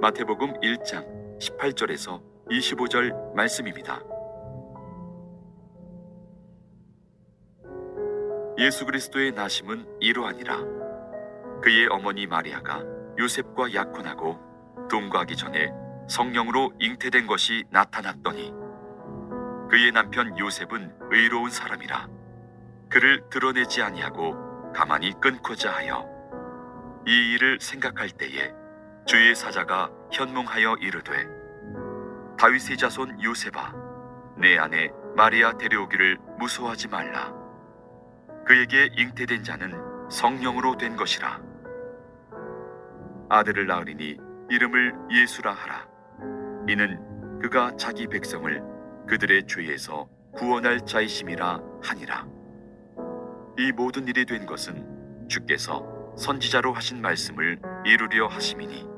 마태복음 1장 18절에서 25절 말씀입니다. 예수 그리스도의 나심은 이러하니라. 그의 어머니 마리아가 요셉과 약혼하고 동거하기 전에 성령으로 잉태된 것이 나타났더니 그의 남편 요셉은 의로운 사람이라 그를 드러내지 아니하고 가만히 끊고자 하여 이 일을 생각할 때에 주의 사자가 현몽하여 이르되 다윗의 자손 요셉아 내 아내 마리아 데려오기를 무서워하지 말라. 그에게 잉태된 자는 성령으로 된 것이라. 아들을 낳으리니 이름을 예수라 하라. 이는 그가 자기 백성을 그들의 죄에서 구원할 자이심이라 하니라. 이 모든 일이 된 것은 주께서 선지자로 하신 말씀을 이루려 하심이니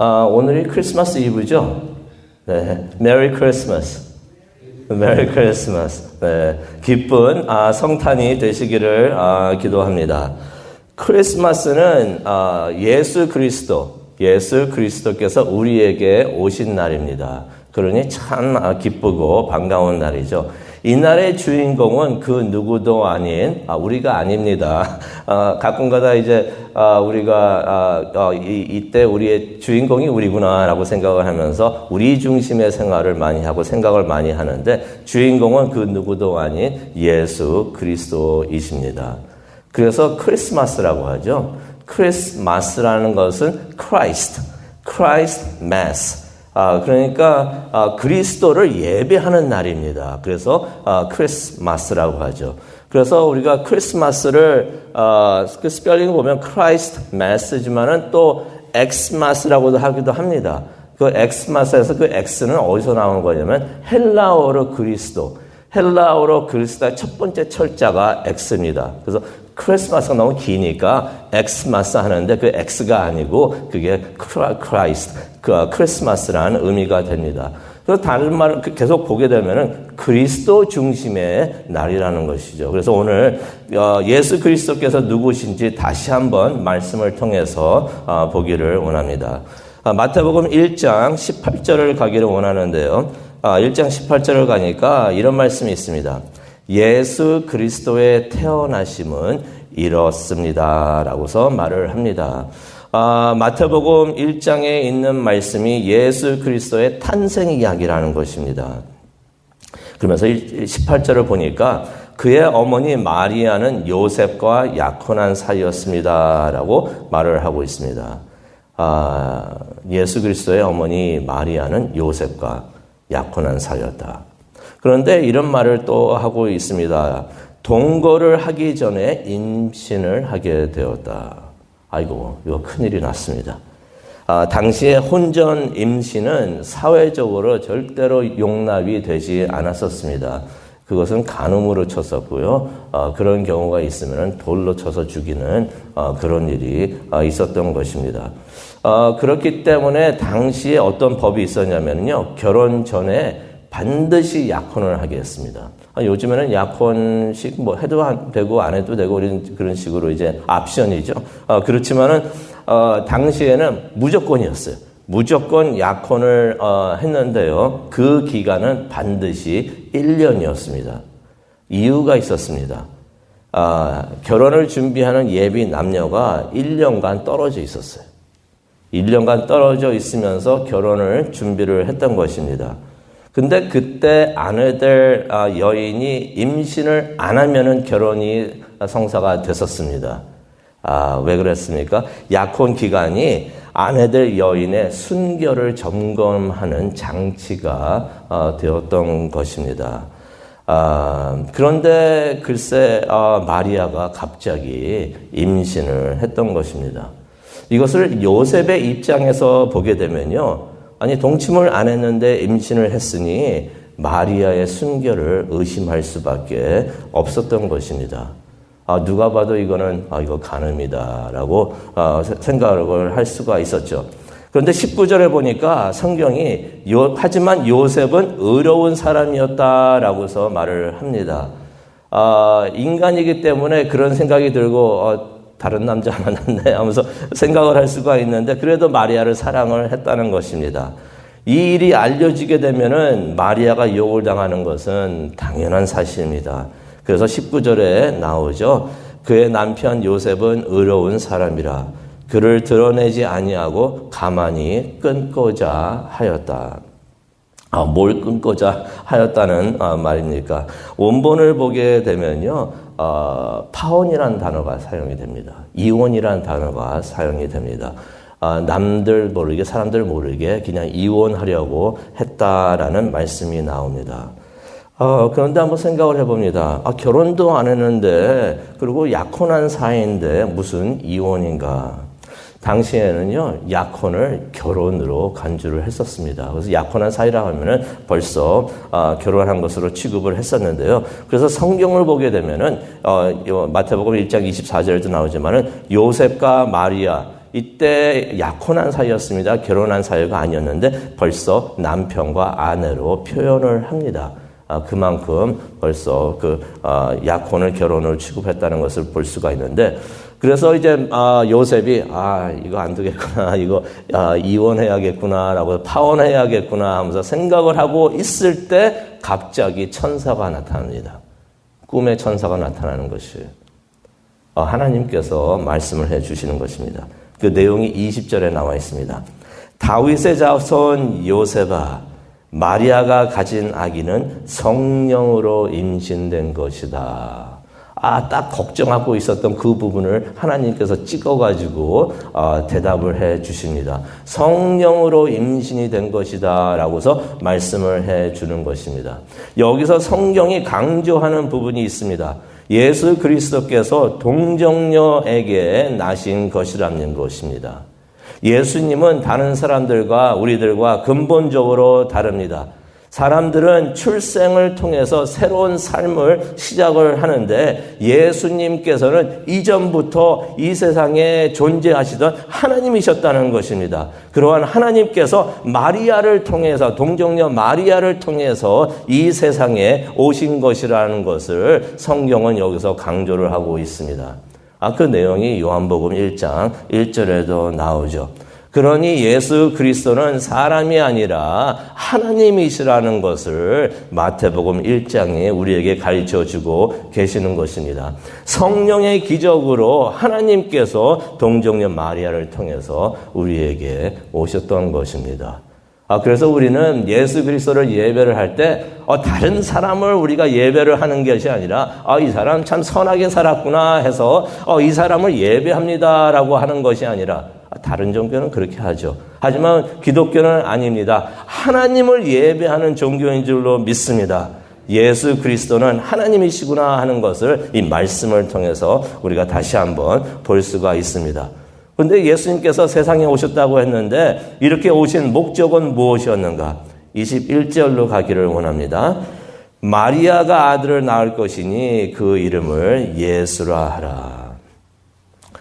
아, 오늘이 크리스마스 이브죠? 네. 메리 크리스마스. 메리 크리스마스. 네. 기쁜 아, 성탄이 되시기를 아, 기도합니다. 크리스마스는 아, 예수 그리스도, 예수 그리스도께서 우리에게 오신 날입니다. 그러니 참 아, 기쁘고 반가운 날이죠. 이날의 주인공은 그 누구도 아닌 아, 우리가 아닙니다. 아, 가끔가다 이제 아, 우리가 아, 어, 이, 이때 우리의 주인공이 우리구나라고 생각을 하면서 우리 중심의 생활을 많이 하고 생각을 많이 하는데 주인공은 그 누구도 아닌 예수 그리스도이십니다. 그래서 크리스마스라고 하죠. 크리스마스라는 것은 Christ, Christ. 아, 그러니까 아, 그리스도를 예배하는 날입니다. 그래서 아, 크리스마스라고 하죠. 그래서 우리가 크리스마스를 아, 그 스펠링 보면 크라이스트 마스지만은 또 엑스마스라고도 하기도 합니다. 그 엑스마스에서 그 엑스는 어디서 나오는 거냐면 헬라어로 그리스도. 헬라어로 그리스도의 첫 번째 철자가 X입니다. 그래서 크리스마스가 너무 기니까 엑스마스 하는데 그 X가 아니고 그게 크라이스트, 그 크리스마스라는 의미가 됩니다. 그래서 다른 말을 계속 보게 되면은 그리스도 중심의 날이라는 것이죠. 그래서 오늘 어, 예수 그리스도께서 누구신지 다시 한번 말씀을 통해서 어, 보기를 원합니다. 아, 마태복음 1장 18절을 가기를 원하는데요. 1장 아, 18절을 가니까 이런 말씀이 있습니다. 예수 그리스도의 태어나심은 이렇습니다. 라고서 말을 합니다. 아, 마태복음 1장에 있는 말씀이 예수 그리스도의 탄생 이야기라는 것입니다. 그러면서 18절을 보니까 그의 어머니 마리아는 요셉과 약혼한 사이였습니다. 라고 말을 하고 있습니다. 아, 예수 그리스도의 어머니 마리아는 요셉과 약혼한 사이였다. 그런데 이런 말을 또 하고 있습니다. 동거를 하기 전에 임신을 하게 되었다. 아이고, 이거 큰일이 났습니다. 아, 당시에 혼전 임신은 사회적으로 절대로 용납이 되지 않았었습니다. 그것은 간음으로 쳤었고요. 어, 그런 경우가 있으면 돌로 쳐서 죽이는 어, 그런 일이 어, 있었던 것입니다. 어, 그렇기 때문에 당시에 어떤 법이 있었냐면요. 결혼 전에 반드시 약혼을 하게 했습니다. 아, 요즘에는 약혼식 뭐 해도 되고 안 해도 되고 그런 식으로 이제 옵션이죠. 어, 그렇지만은 어, 당시에는 무조건이었어요. 무조건 약혼을 어, 했는데요. 그 기간은 반드시 1년이었습니다. 이유가 있었습니다. 아, 결혼을 준비하는 예비 남녀가 1년간 떨어져 있었어요. 1년간 떨어져 있으면서 결혼을 준비를 했던 것입니다. 근데 그때 아내들 아, 여인이 임신을 안 하면은 결혼이 성사가 됐었습니다. 아, 왜 그랬습니까? 약혼 기간이 아내들 여인의 순결을 점검하는 장치가 어, 되었던 것입니다. 아, 그런데 글쎄 아, 마리아가 갑자기 임신을 했던 것입니다. 이것을 요셉의 입장에서 보게 되면요. 아니 동침을 안 했는데 임신을 했으니 마리아의 순결을 의심할 수밖에 없었던 것입니다. 아, 누가 봐도 이거는 아, 이거 간음이다라고 아, 생각을 할 수가 있었죠. 그런데 19절에 보니까 성경이 요, 하지만 요셉은 의로운 사람이었다라고서 말을 합니다. 아, 인간이기 때문에 그런 생각이 들고 어, 다른 남자 만났네 하면서 생각을 할 수가 있는데 그래도 마리아를 사랑을 했다는 것입니다. 이 일이 알려지게 되면은 마리아가 유혹을 당하는 것은 당연한 사실입니다. 그래서 19절에 나오죠. 그의 남편 요셉은 의로운 사람이라 그를 드러내지 아니하고 가만히 끊고자 하였다. 아, 뭘 끊고자 하였다는 아, 말입니까? 원본을 보게 되면요, 어, 파혼이라는 단어가 사용이 됩니다. 이혼이라는 단어가 사용이 됩니다. 아, 남들 모르게, 사람들 모르게 그냥 이혼하려고 했다라는 말씀이 나옵니다. 어, 그런데 한번 생각을 해봅니다. 아, 결혼도 안 했는데, 그리고 약혼한 사이인데 무슨 이혼인가? 당시에는요, 약혼을 결혼으로 간주를 했었습니다. 그래서 약혼한 사이라 하면은 벌써 어, 결혼한 것으로 취급을 했었는데요. 그래서 성경을 보게 되면은, 어, 마태복음 1장 24절에도 나오지만은 요셉과 마리아, 이때 약혼한 사이였습니다. 결혼한 사이가 아니었는데 벌써 남편과 아내로 표현을 합니다. 아, 그만큼 벌써 그 아, 약혼을 결혼을 취급했다는 것을 볼 수가 있는데 그래서 이제 아, 요셉이 아 이거 안 되겠구나 이거 아, 이혼해야겠구나라고 파혼해야겠구나 하면서 생각을 하고 있을 때 갑자기 천사가 나타납니다. 꿈의 천사가 나타나는 것이에요. 아, 하나님께서 말씀을 해 주시는 것입니다. 그 내용이 20절에 나와 있습니다. 다윗의 자손 요셉아 마리아가 가진 아기는 성령으로 임신된 것이다. 아, 딱 걱정하고 있었던 그 부분을 하나님께서 찍어가지고 어, 대답을 해 주십니다. 성령으로 임신이 된 것이다. 라고서 말씀을 해 주는 것입니다. 여기서 성경이 강조하는 부분이 있습니다. 예수 그리스도께서 동정녀에게 나신 것이라는 것입니다. 예수님은 다른 사람들과 우리들과 근본적으로 다릅니다. 사람들은 출생을 통해서 새로운 삶을 시작을 하는데 예수님께서는 이전부터 이 세상에 존재하시던 하나님이셨다는 것입니다. 그러한 하나님께서 마리아를 통해서 동정녀 마리아를 통해서 이 세상에 오신 것이라는 것을 성경은 여기서 강조를 하고 있습니다. 아, 그 내용이 요한복음 1장 1절에도 나오죠. 그러니 예수 그리스도는 사람이 아니라 하나님이시라는 것을 마태복음 1장에 우리에게 가르쳐 주고 계시는 것입니다. 성령의 기적으로 하나님께서 동정녀 마리아를 통해서 우리에게 오셨던 것입니다. 아, 그래서 우리는 예수 그리스도를 예배를 할 때, 어, 다른 사람을 우리가 예배를 하는 것이 아니라, 아, 이 사람 참 선하게 살았구나 해서, 어, 이 사람을 예배합니다라고 하는 것이 아니라, 아, 다른 종교는 그렇게 하죠. 하지만 기독교는 아닙니다. 하나님을 예배하는 종교인 줄로 믿습니다. 예수 그리스도는 하나님이시구나 하는 것을 이 말씀을 통해서 우리가 다시 한번 볼 수가 있습니다. 근데 예수님께서 세상에 오셨다고 했는데 이렇게 오신 목적은 무엇이었는가? 21절로 가기를 원합니다. 마리아가 아들을 낳을 것이니 그 이름을 예수라 하라.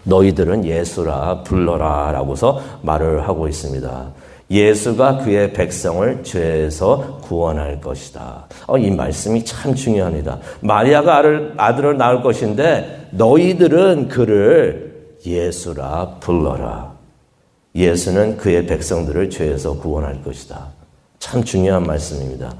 너희들은 예수라 불러라 라고서 말을 하고 있습니다. 예수가 그의 백성을 죄에서 구원할 것이다. 어, 이 말씀이 참 중요합니다. 마리아가 아들, 아들을 낳을 것인데 너희들은 그를 예수라 불러라. 예수는 그의 백성들을 죄에서 구원할 것이다. 참 중요한 말씀입니다.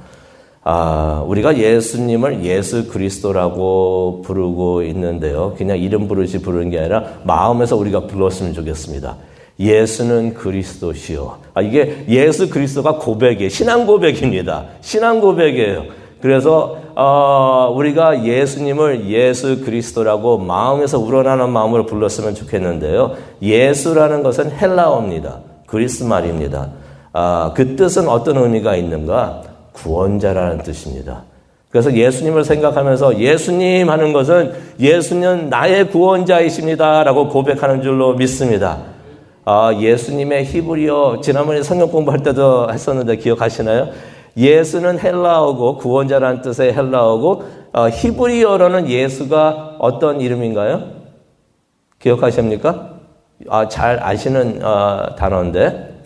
아, 우리가 예수님을 예수 그리스도라고 부르고 있는데요. 그냥 이름 부르지 부르는 게 아니라 마음에서 우리가 불렀으면 좋겠습니다. 예수는 그리스도시요. 아, 이게 예수 그리스도가 고백이에요. 신앙 고백입니다. 신앙 고백이에요. 그래서 어, 우리가 예수님을 예수 그리스도라고 마음에서 우러나는 마음으로 불렀으면 좋겠는데요. 예수라는 것은 헬라어입니다. 그리스 말입니다. 아, 그 뜻은 어떤 의미가 있는가? 구원자라는 뜻입니다. 그래서 예수님을 생각하면서 예수님 하는 것은 예수는 나의 구원자이십니다라고 고백하는 줄로 믿습니다. 아, 예수님의 히브리어 지난번에 성경 공부할 때도 했었는데 기억하시나요? 예수는 헬라어고 구원자라는 뜻의 헬라어고 어, 히브리어로는 예수가 어떤 이름인가요? 기억하십니까? 아, 잘 아시는 어, 단어인데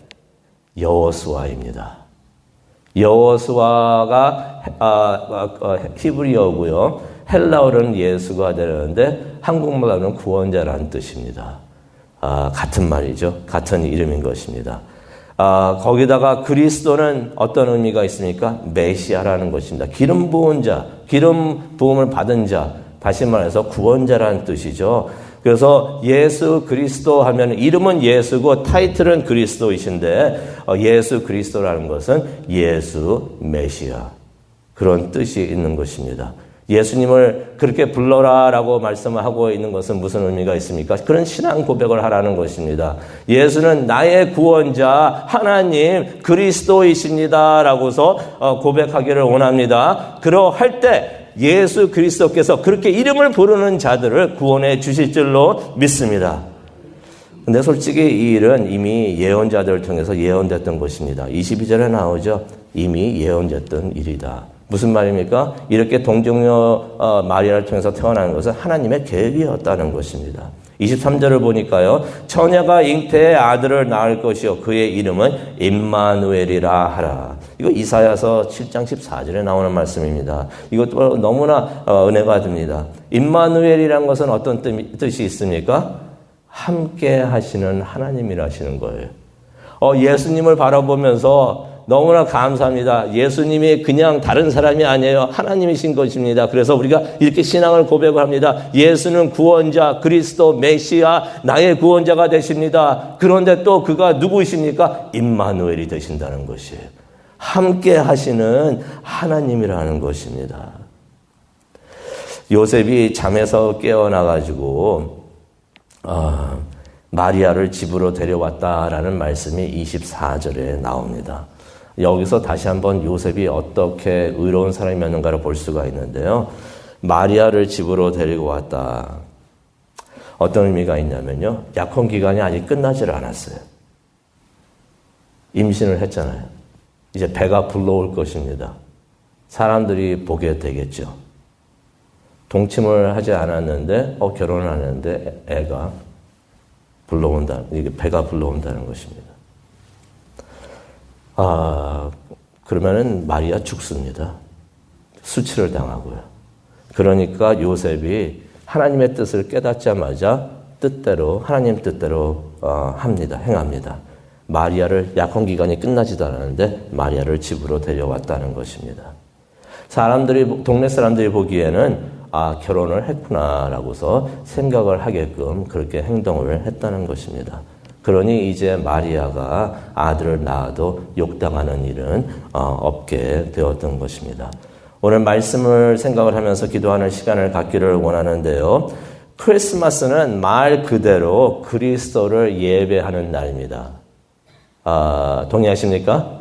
여호수아입니다. 여호수아가 아, 아, 히브리어고요. 헬라어로는 예수가 되는데 한국말로는 구원자라는 뜻입니다. 아, 같은 말이죠. 같은 이름인 것입니다. 아, 거기다가 그리스도는 어떤 의미가 있습니까? 메시아라는 것입니다. 기름 부은 자, 기름 부음을 받은 자, 다시 말해서 구원자라는 뜻이죠. 그래서 예수 그리스도 하면 이름은 예수고 타이틀은 그리스도이신데 어, 예수 그리스도라는 것은 예수 메시아 그런 뜻이 있는 것입니다. 예수님을 그렇게 불러라라고 말씀을 하고 있는 것은 무슨 의미가 있습니까? 그런 신앙 고백을 하라는 것입니다. 예수는 나의 구원자 하나님 그리스도이십니다라고서 어, 고백하기를 원합니다. 그러할 때 예수 그리스도께서 그렇게 이름을 부르는 자들을 구원해 주실 줄로 믿습니다. 근데 솔직히 이 일은 이미 예언자들을 통해서 예언됐던 것입니다. 22절에 나오죠. 이미 예언됐던 일이다. 무슨 말입니까? 이렇게 동정녀 어, 마리아를 통해서 태어나는 것은 하나님의 계획이었다는 것입니다. 23절을 보니까요. 처녀가 잉태의 아들을 낳을 것이요. 그의 이름은 임마누엘이라 하라. 이거 이사야서 7장 14절에 나오는 말씀입니다. 이것도 너무나 어, 은혜가 됩니다. 임마누엘이란 것은 어떤 뜻이 있습니까? 함께 하시는 하나님이라시는 거예요. 어, 예수님을 바라보면서 너무나 감사합니다. 예수님이 그냥 다른 사람이 아니에요. 하나님이신 것입니다. 그래서 우리가 이렇게 신앙을 고백을 합니다. 예수는 구원자, 그리스도, 메시아, 나의 구원자가 되십니다. 그런데 또 그가 누구이십니까? 임마누엘이 되신다는 것이에요. 함께 하시는 하나님이라는 것입니다. 요셉이 잠에서 깨어나가지고, 아, 마리아를 집으로 데려왔다라는 말씀이 24절에 나옵니다. 여기서 다시 한번 요셉이 어떻게 의로운 사람이었는가를 볼 수가 있는데요. 마리아를 집으로 데리고 왔다. 어떤 의미가 있냐면요. 약혼 기간이 아직 끝나질 않았어요. 임신을 했잖아요. 이제 배가 불러올 것입니다. 사람들이 보게 되겠죠. 동침을 하지 않았는데, 어, 결혼을 하는데 애가 불러온다. 이게 배가 불러온다는 것입니다. 아, 그러면은 마리아 죽습니다. 수치를 당하고요. 그러니까 요셉이 하나님의 뜻을 깨닫자마자 뜻대로, 하나님 뜻대로 어, 합니다. 행합니다. 마리아를 약혼 기간이 끝나지도 않았는데 마리아를 집으로 데려왔다는 것입니다. 사람들이, 동네 사람들이 보기에는 아, 결혼을 했구나라고서 생각을 하게끔 그렇게 행동을 했다는 것입니다. 그러니 이제 마리아가 아들을 낳아도 욕당하는 일은 어, 없게 되었던 것입니다. 오늘 말씀을 생각을 하면서 기도하는 시간을 갖기를 원하는데요. 크리스마스는 말 그대로 그리스도를 예배하는 날입니다. 아, 동의하십니까?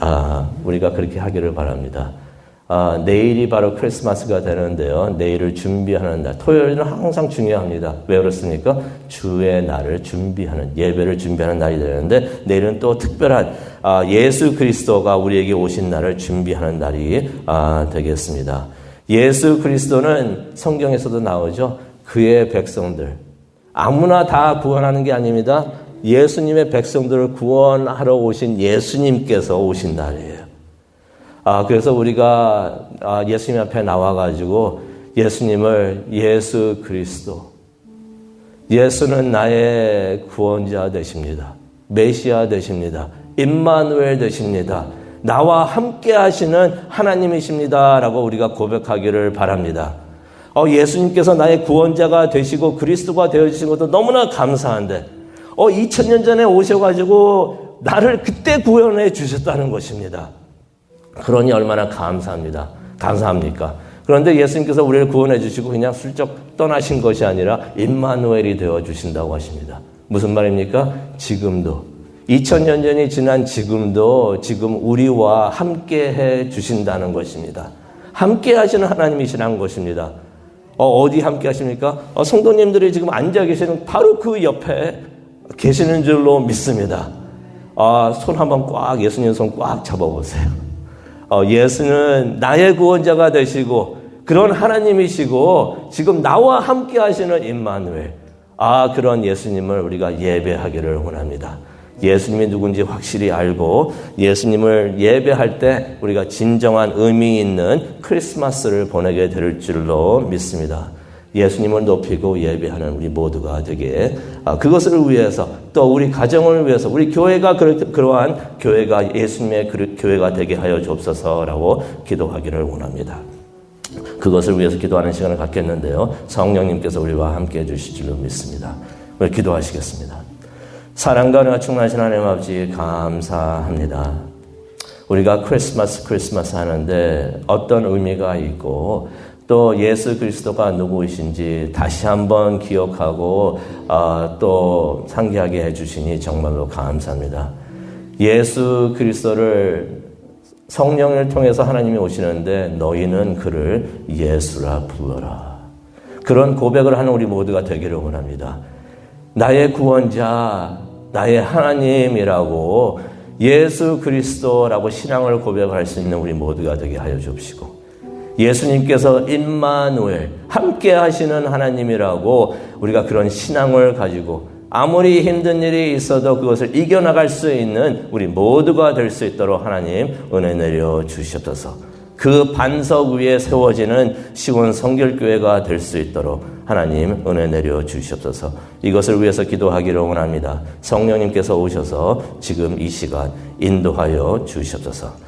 아, 우리가 그렇게 하기를 바랍니다. 아, 내일이 바로 크리스마스가 되는데요. 내일을 준비하는 날. 토요일은 항상 중요합니다. 왜 그렇습니까? 주의 날을 준비하는, 예배를 준비하는 날이 되는데, 내일은 또 특별한, 아, 예수 그리스도가 우리에게 오신 날을 준비하는 날이 아, 되겠습니다. 예수 그리스도는 성경에서도 나오죠. 그의 백성들. 아무나 다 구원하는 게 아닙니다. 예수님의 백성들을 구원하러 오신 예수님께서 오신 날이에요. 아, 그래서 우리가 아, 예수님 앞에 나와가지고 예수님을 예수 그리스도, 예수는 나의 구원자 되십니다. 메시아 되십니다. 임마누엘 되십니다. 나와 함께 하시는 하나님이십니다. 라고 우리가 고백하기를 바랍니다. 어, 예수님께서 나의 구원자가 되시고 그리스도가 되어 주신 것도 너무나 감사한데, 어, 2000년 전에 오셔 가지고 나를 그때 구원해 주셨다는 것입니다. 그러니 얼마나 감사합니다. 감사합니까? 그런데 예수님께서 우리를 구원해 주시고 그냥 슬쩍 떠나신 것이 아니라 임마누엘이 되어 주신다고 하십니다. 무슨 말입니까? 지금도 2000년 전이 지난 지금도 지금 우리와 함께 해 주신다는 것입니다. 함께 하시는 하나님이시라는 것입니다. 어, 디 함께 하십니까? 어, 성도님들이 지금 앉아 계시는 바로 그 옆에 계시는 줄로 믿습니다. 아, 손 한번 꽉, 예수님 손 꽉 잡아보세요. 어, 예수는 나의 구원자가 되시고 그런 하나님이시고 지금 나와 함께 하시는 임마누엘. 아, 그런 예수님을 우리가 예배하기를 원합니다. 예수님이 누군지 확실히 알고 예수님을 예배할 때 우리가 진정한 의미 있는 크리스마스를 보내게 될 줄로 믿습니다. 예수님을 높이고 예배하는 우리 모두가 되게 아, 그것을 위해서 또 우리 가정을 위해서 우리 교회가 그러, 그러한 교회가 예수님의 그 교회가 되게 하여 주옵소서라고 기도하기를 원합니다. 그것을 위해서 기도하는 시간을 갖겠는데요. 성령님께서 우리와 함께 해주실 줄로 믿습니다. 우리 기도하시겠습니다. 사랑과 은혜가 충만하신 하나님 아버지 감사합니다. 우리가 크리스마스 크리스마스 하는데 어떤 의미가 있고 또 예수 그리스도가 누구이신지 다시 한번 기억하고 어, 또 상기하게 해주시니 정말로 감사합니다. 예수 그리스도를 성령을 통해서 하나님이 오시는데 너희는 그를 예수라 불러라. 그런 고백을 하는 우리 모두가 되기를 원합니다. 나의 구원자, 나의 하나님이라고 예수 그리스도라고 신앙을 고백할 수 있는 우리 모두가 되게 하여 주옵시고 예수님께서 임마누엘 함께 하시는 하나님이라고 우리가 그런 신앙을 가지고 아무리 힘든 일이 있어도 그것을 이겨나갈 수 있는 우리 모두가 될 수 있도록 하나님 은혜 내려 주시옵소서. 그 반석 위에 세워지는 시원 성결교회가 될 수 있도록 하나님 은혜 내려 주시옵소서. 이것을 위해서 기도하기를 원합니다. 성령님께서 오셔서 지금 이 시간 인도하여 주시옵소서.